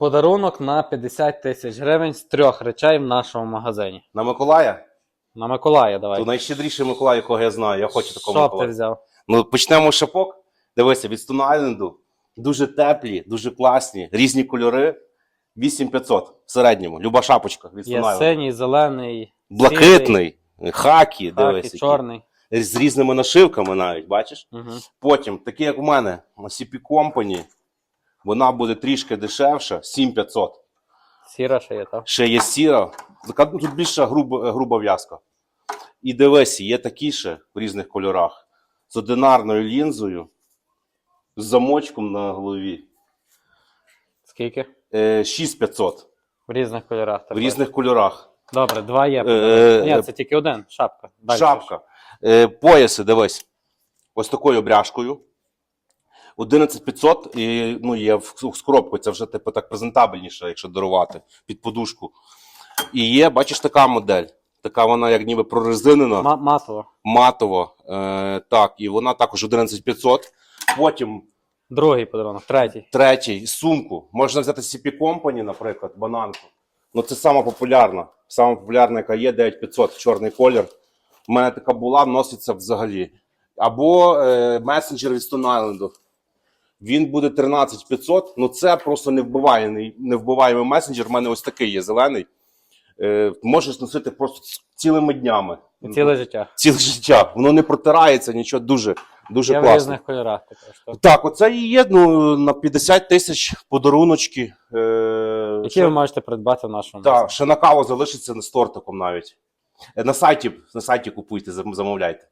Подарунок на 50 тисяч гривень з трьох речей в нашому магазині. На Миколая? На Миколая давай. То найщедріший Миколай, якого я знаю. Я хочу такого Що б ти взяв? Ну, почнемо з шапок. Дивися, від Stone Island. Дуже теплі, дуже класні, різні кольори. 8500 в середньому. Люба шапочка від Є Stone Island. синій, зелений, Блакитний, хакі, хакі, дивись. які. чорний. З різними нашивками навіть, бачиш? Угу. Потім, такі як в мене, на CP Company, вона буде трішки дешевша, 7500. Сіра ще є, так? Ще є сіра, тут більше груба, груба в'язка. І дивись, є такі ще в різних кольорах. З одинарною лінзою, з замочком на голові. Скільки? Е, 6500 В різних кольорах. в різних кольорах. Добре, два є. Е, Ні, е, це тільки один. Шапка. Дальше. Шапка. Е, пояси, дивись. Ось такою обряжкою. 11500 і ну, є в, з коробкою, це вже типу так презентабельніше, якщо дарувати під подушку. І є, бачиш, така модель. Така вона як ніби прорезинена, Ма- Матово. матова. Е, так, і вона також 11500. Потім Другий подарунок, третій. третій сумку. Можна взяти CP Company, наприклад, бананку. Ну, це сама популярна. Сама популярна, яка є 9500 чорний колір. У мене така була, носиться взагалі. Або е, месенджер від Stone Island. Він буде 13500. Ну це просто невбиваємий, невбиваємий месенджер. У мене ось такий є зелений. Е, можеш носити просто цілими днями. Ціле життя. Ціле життя. Воно не протирається, нічого дуже, дуже Є в різних кольорах також. так. Так, оце і є ну, на 50 тисяч подаруночки. Е, Які ще, ви можете придбати в нашому так, ще на каву залишиться з тортиком навіть. Е, На сайті, на сайті купуйте, замовляйте.